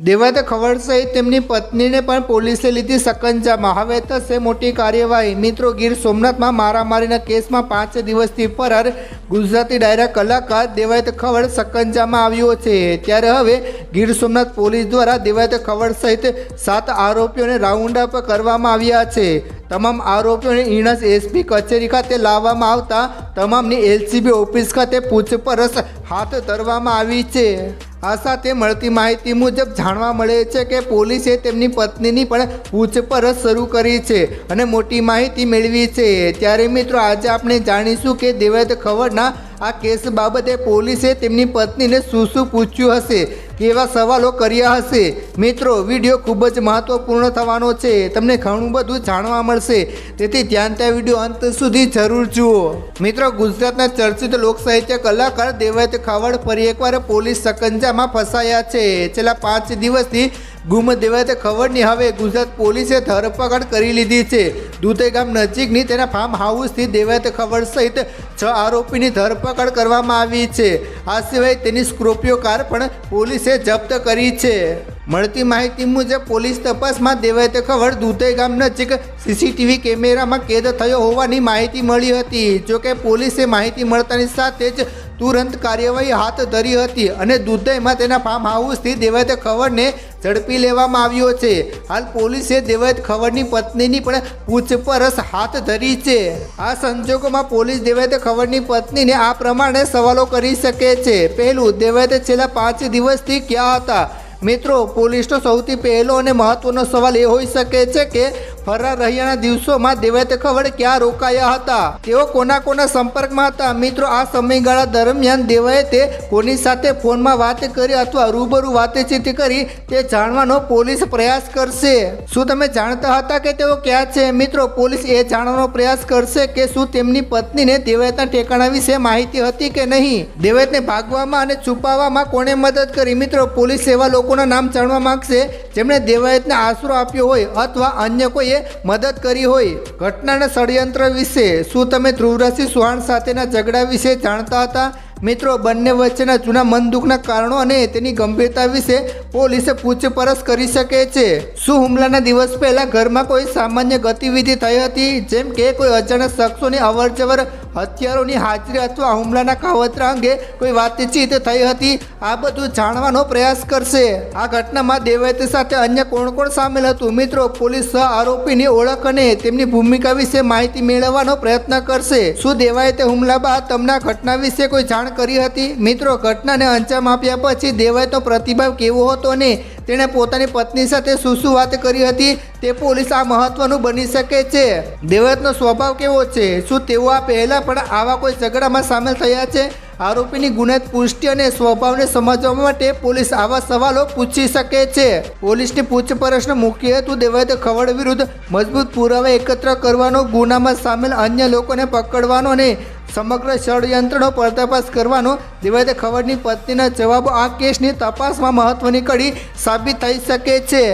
દેવાત ખબર સહિત તેમની પત્નીને પણ પોલીસે લીધી સકંજામાં હવે થશે મોટી કાર્યવાહી. મિત્રો, ગીર સોમનાથમાં મારામારીના કેસમાં પાંચ દિવસથી ફરાર ગુજરાતી ડાયરા કલાકાર દેવાયત ખવડ સકંજામાં આવ્યો છે. ત્યારે હવે ગીર સોમનાથ પોલીસ દ્વારા દેવાયત ખવડ સહિત સાત આરોપીઓને રાઉન્ડ અપ કરવામાં આવ્યા છે. તમામ આરોપીઓને ઈણસ એસપી કચેરી ખાતે લાવવામાં આવતા તમામની એલસીબી ઓફિસ ખાતે પૂછપરછ હાથ ધરવામાં આવી છે. આ સાથે મળતી માહિતી મુજબ જાણવા મળે છે કે પોલીસે તેમની પત્નીની પણ પૂછપરછ શરૂ કરી છે અને મોટી માહિતી મેળવી છે. ત્યારે મિત્રો, આજે આપણે જાણીશું કે દેવાયત ખબરના આ કેસ બાબતે પોલીસે તેમની પત્નીને શું શું પૂછ્યું હશે. કેવા સવાલો કર્યા હશે? મિત્રો, વીડિયો ખૂબ જ મહત્વપૂર્ણ થવાનો છે. તમને ઘણું બધું જાણવા મળશે. તેથી ધ્યાન ત્યાં વીડિયો અંત સુધી જરૂર જુઓ. મિત્રો, ગુજરાતના ચર્ચિત લોકસાહિત્ય કલાકાર દેવાયત ખાવડ ફરી એકવાર પોલીસ સકંજામાં ફસાયા છે. છેલ્લા પાંચ દિવસથી ગુમ દેવાયત ખબરની હવે ગુજરાત પોલીસે ધરપકડ કરી લીધી છે. દુધઈ ગામ નજીકની તેના ફાર્મ હાઉસથી દેવાયત ખબર સહિત છ આરોપીની ધરપકડ કરવામાં આવી છે. આ સિવાય તેની સ્કોર્પિયો કાર પણ પોલીસે જપ્ત કરી છે. મળતી માહિતી મુજબ, પોલીસ તપાસમાં દેવાયત ખબર દુધઈ ગામ નજીક સીસીટીવી કેમેરામાં કેદ થયો હોવાની માહિતી મળી હતી. જોકે પોલીસે માહિતી મળતાની સાથે જ તુરંત કાર્યવાહી હાથ ધરી હતી અને દુધઈમાં તેના ફાર્મ હાઉસથી દેવાયત ખબરને ઝડપી લેવામાં આવ્યો છે. હાલ પોલીસે દેવાયત ખબરની પત્નીની પણ પૂછપરછ હાથ ધરી છે. આ સંજોગોમાં પોલીસ દેવાયત ખબરની પત્નીને આ પ્રમાણે સવાલો કરી શકે છે. પહેલું, દેવાયત છેલ્લા પાંચ દિવસથી ક્યાં હતા? મિત્રો પોલીસનો સૌથી પહેલો અને મહત્વનો સવાલ એ હોઈ શકે છે કે ફરાર રહ્યાના દિવસોમાં દેવાયત ખબર ક્યાં રોકાયા હતા? તેઓ કોના કોના સંપર્કમાં હતા? મિત્રો, આ સમયગાળા દરમિયાન દેવાયતે કોની સાથે ફોનમાં વાત કરી અથવા રૂબરૂ વાતચીત કરી તે જાણવાનો પોલીસ પ્રયાસ કરશે. શું તમે જાણતા હતા કે તેઓ ક્યાં છે? મિત્રો, પોલીસ એ જાણવાનો પ્રયાસ કરશે કે શું તેમની પત્નીને દેવાયતના ઠેકાણા વિશે માહિતી હતી કે નહીં? દેવાયતને ભાગવામાં અને છુપાવવામાં કોણે મદદ કરી? મિત્રો, પોલીસ એવા લોકોના નામ જાણવા માંગશે જેમણે દેવાયતને આશરો આપ્યો હોય અથવા અન્ય કોઈએ મદદ કરી હોય. ઘટનાના ષડયંત્ર વિશે શું તમે ધ્રુવરાશિ સુહાણ સાથેના ઝઘડા વિશે જાણતા હતા? મિત્રો, બંને વચ્ચેના જૂના મન દુઃખના કારણો અને તેની ગંભીરતા વિશે પોલીસે પૂછપરછ કરી શકે છે. શું હુમલાના દિવસ પહેલા ઘરમાં કોઈ સામાન્ય ગતિવિધિ થઈ હતી? જેમ કે કોઈ અજાણ્યા શખ્સોની અવરજવર, હથિયારોની હાજરી અથવા હુમલાના કાવતરા અંગે કોઈ વાતચીત થઈ હતી? આ બધું જાણવાનો પ્રયાસ કરશે. આ ઘટનામાં દેવાયત સાથે અન્ય કોણ કોણ સામેલ હતું? મિત્રો, પોલીસ સહ આરોપીની ઓળખ અને તેમની ભૂમિકા વિશે માહિતી મેળવવાનો પ્રયત્ન કરશે. શું દેવાયતે હુમલા બાદ તમને ઘટના વિશે કોઈ જાણ કરી હતી. મિત્રો, ઘટનાને અંજામ આપ્યા પછી દેવાયતનો પ્રતિભાવ કેવો હતો ને? તેણે પોતાની પત્ની સાથે શું શું વાત કરી હતી? તે પોલીસ આ મહત્વનું બની શકે છે. દેવાયતનો સ્વભાવ કેવો છે? શું તેઓ આ પહેલાં પણ આવા કોઈ ઝઘડામાં સામેલ થયા છે? આરોપીની ગુનાહિત પુષ્ટિ અને સ્વભાવને સમજવા માટે પોલીસ આવા સવાલો પૂછી શકે છે. પોલીસની પૂછપરછનો મુખ્ય હેતુ દેવાયત ખવડ વિરુદ્ધ મજબૂત પુરાવા એકત્ર કરવાનો, ગુનામાં સામેલ અન્ય લોકોને પકડવાનો અને સમગ્ર ષડયંત્રનો પર્દાફાશ કરવાનો દેવાયત ખબરની પત્નીના જવાબો આ કેસની તપાસમાં મહત્વની કડી સાબિત થઈ શકે છે.